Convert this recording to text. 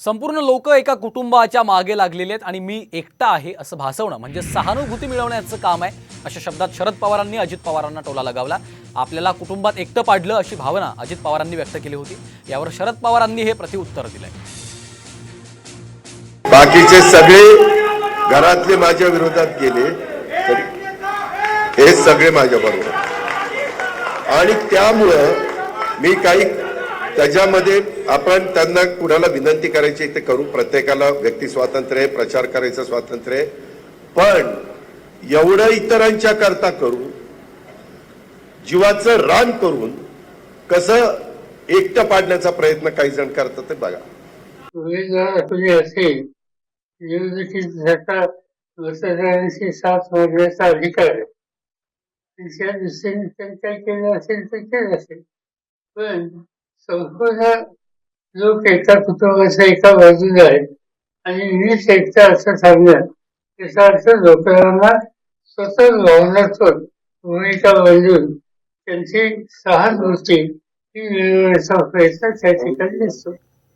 संपूर्ण लोक एका कुटुंबाच्या मागे लागलेले आहेत आणि मी एकटा आहे असं भासवणं म्हणजे सहानुभूती मिळवण्याचं काम आहे अशा शब्दात शरद पवारांनी अजित पवारांना टोला लगावला. आपल्याला कुटुंबात एकटं पाडलं अशी भावना अजित पवारांनी व्यक्त केली होती. यावर शरद पवारांनी हे प्रतिउत्तर दिलंय. बाकीचे सगळे घरातले माझ्या विरोधात गेले तरी हे सगळे माझ्या बरोबर आणि त्यामुळं मी काही त्याच्यामध्ये आपण त्यांना कुणाला विनंती करायची ते करू. प्रत्येकाला व्यक्ती स्वातंत्र्य आहे प्रचार करायचं स्वातंत्र्य आहे. पण एवढं इतरांच्या करता करू जीवाचं रान करून कसं एकटं पाडण्याचा प्रयत्न काही जण करतात ते बघा. उमेदवार असेल मतदारांशी साथ मागण्याचा अधिकार आहे. त्यांच्या दृष्टीने त्यांनी काही केलं असेल तर केलं असेल. पण संपूर्ण लोक एका कुटुंबाच्या एका बाजूला आहेत आणि मीच एकटा असं सांगणं त्याचा अर्थ लोकांना स्वतः भावनात्मक भूमिका बांधून त्यांची सहानुभूती ही मिळवण्याचा प्रयत्न त्या ठिकाणी दिसतो